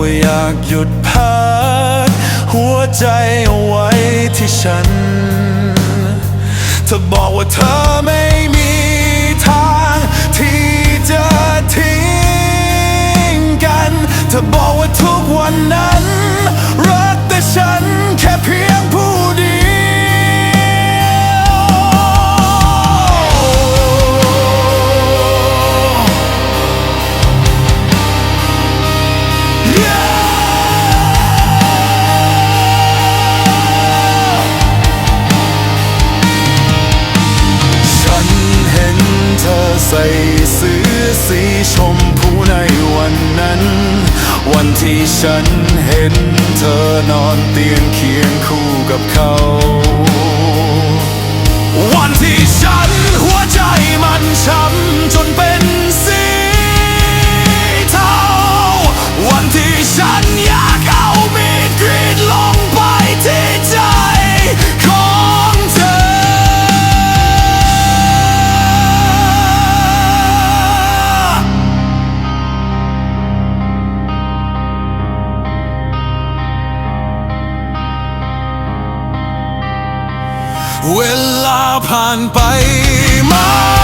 ว่าอยุดพักหัวใจเอาไว้ที่ฉัน เธอบอกว่าเธอไม่มีทางที่จะทิ้งกัน เธอบอกว่าทุกวันนั้น ใส่ซื้อสีชมพูในวันนั้น วันที่ฉันเห็นเธอนอนเตียงเคียงคู่กับเขา เวลาผ่านไปมา